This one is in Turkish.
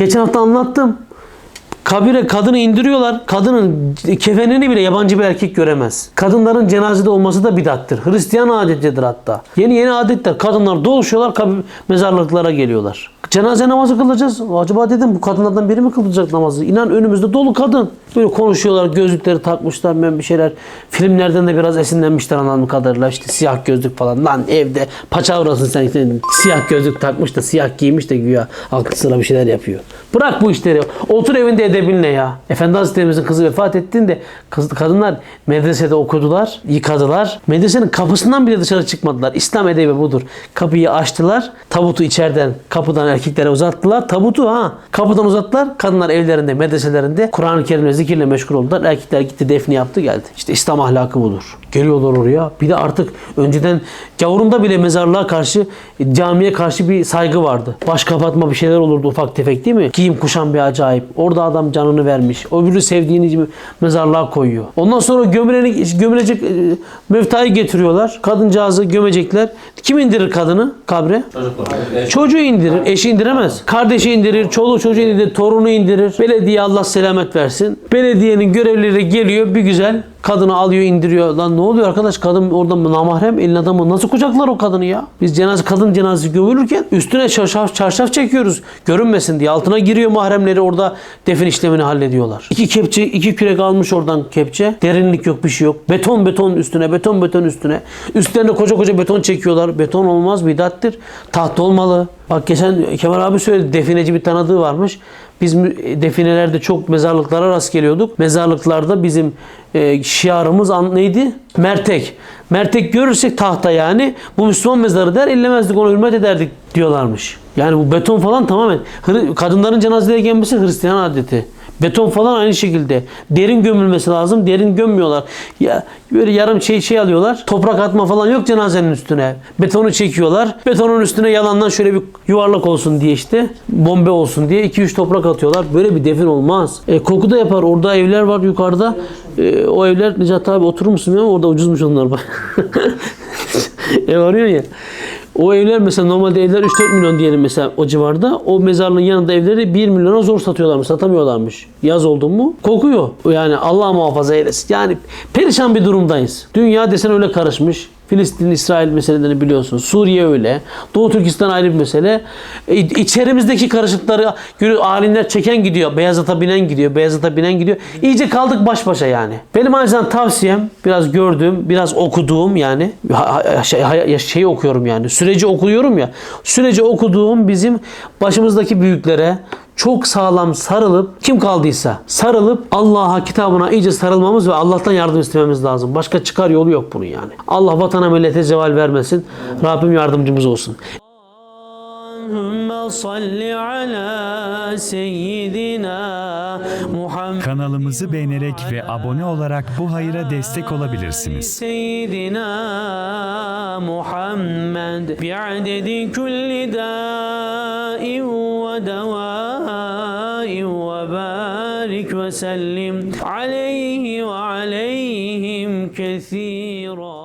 Geçen hafta anlattım. Kabire kadını indiriyorlar. Kadının kefenini bile yabancı bir erkek göremez. Kadınların cenazede olması da bidattır. Hristiyan adetidir hatta. Yeni yeni adetler. Kadınlar doluşuyorlar, kabir, mezarlıklara geliyorlar. Cenaze namazı kılacağız. Acaba dedim bu kadınlardan biri mi kılacak namazı? İnan önümüzde dolu kadın. Böyle konuşuyorlar, gözlükleri takmışlar, ben bir şeyler. Filmlerden de biraz esinlenmişler anladığım kadarıyla. İşte siyah gözlük falan. Lan evde paçavrasın sen. siyah gözlük takmış da siyah giymiş de güya aklı sıra bir şeyler yapıyor. Bırak bu işleri. Otur evinde edebinle ya. Efendi Hazretlerimizin kızı vefat ettiğinde kız, kadınlar medresede okudular, yıkadılar. Medresenin kapısından bile dışarı çıkmadılar. İslam edebi budur. Kapıyı açtılar. Tabutu içeriden kapıdan erkeklere uzattılar. Tabutu ha. Kapıdan uzattılar. Kadınlar evlerinde, medreselerinde Kur'an-ı Kerim'le zikirle meşgul oldular. Erkekler gitti defni yaptı geldi. İşte İslam ahlakı budur. Geliyorlar oraya. Bir de artık önceden gavurunda bile mezarlığa karşı, camiye karşı bir saygı vardı. Baş kapatma bir şeyler olurdu ufak tefek değil mi? Giyim kuşan bir acayip. Orada adam canını vermiş. Öbürü sevdiğini mezarlığa koyuyor. Ondan sonra gömüleni, gömülecek e, meftayı getiriyorlar. Kadıncağızı gömecekler. Kim indirir kadını kabre? Çocuğu indirir. Eşi indiremez. Kardeşi indirir. Çoluğu çocuğu indirir. Torunu indirir. Belediye Allah selamet versin. Belediyenin görevlileri geliyor bir güzel kadını alıyor indiriyor. Lan ne oluyor arkadaş kadın orada namahrem elin adamı nasıl kucaklar o kadını ya? Biz cenaze kadın cenazesi gömülürken üstüne çarşaf, çarşaf çekiyoruz. Görünmesin diye. Altına giriyor mahremleri orada defin işlemini hallediyorlar. İki kepçe, iki kürek almış oradan kepçe. Derinlik yok bir şey yok. Beton beton üstüne, beton beton üstüne. Üstlerine koca koca beton çekiyorlar. Beton olmaz bidattir. Tahta olmalı. Bak geçen Kemal abi söyledi defineci bir tanıdığı varmış. Biz definelerde çok mezarlıklara rast geliyorduk. Mezarlıklarda bizim e, şiarımız neydi? Mertek. Mertek görürsek tahta yani bu Müslüman mezarı der ellemezdik onu hürmet ederdik diyorlarmış. Yani bu beton falan tamamen kadınların cenazeye gelmesi Hristiyan adeti. Beton falan aynı şekilde. Derin gömülmesi lazım. Derin gömmüyorlar. Ya böyle yarım şey şey alıyorlar. Toprak atma falan yok cenazenin üstüne. Betonu çekiyorlar. Betonun üstüne yalandan şöyle bir yuvarlak olsun diye işte bombe olsun diye 2-3 toprak atıyorlar. Böyle bir defin olmaz. E, koku da yapar. Orada evler var yukarıda. E, o evler Necati abi oturur musun bilmiyorum. Orada ucuzmuş onlar bak. Ev arıyor ya. O evler mesela normalde evler 3-4 milyon diyelim mesela o civarda. O mezarlığın yanında evleri 1 milyona zor satıyorlarmış. Satamıyorlarmış. Yaz oldu mu kokuyor. Yani Allah muhafaza eylesin. Yani perişan bir durumdayız. Dünya desen öyle karışmış. Filistin, İsrail meselelerini biliyorsunuz. Suriye öyle. Doğu Türkistan ayrı bir mesele. E, içerimizdeki karışıkları alimler çeken gidiyor. Beyazıt'a binen gidiyor. Beyazıt'a binen gidiyor. İyice kaldık baş başa yani. Benim acizden tavsiyem biraz gördüğüm, biraz okuduğum yani şey, şeyi okuyorum yani. Süreci okuyorum ya. Süreci okuduğum bizim başımızdaki büyüklere çok sağlam sarılıp kim kaldıysa sarılıp Allah'a kitabına iyice sarılmamız ve Allah'tan yardım istememiz lazım. Başka çıkar yolu yok bunun yani. Allah vatana millete zeval vermesin. Rabbim yardımcımız olsun. Allahümme salli ala seyyidina Muhammed. Kanalımızı beğenerek ve abone olarak bu hayra destek olabilirsiniz. Seyyidina Muhammed bi'adedi kulli da'in ve dawa'in ve barik ve sellim aleyhi ve aleyhim kethira.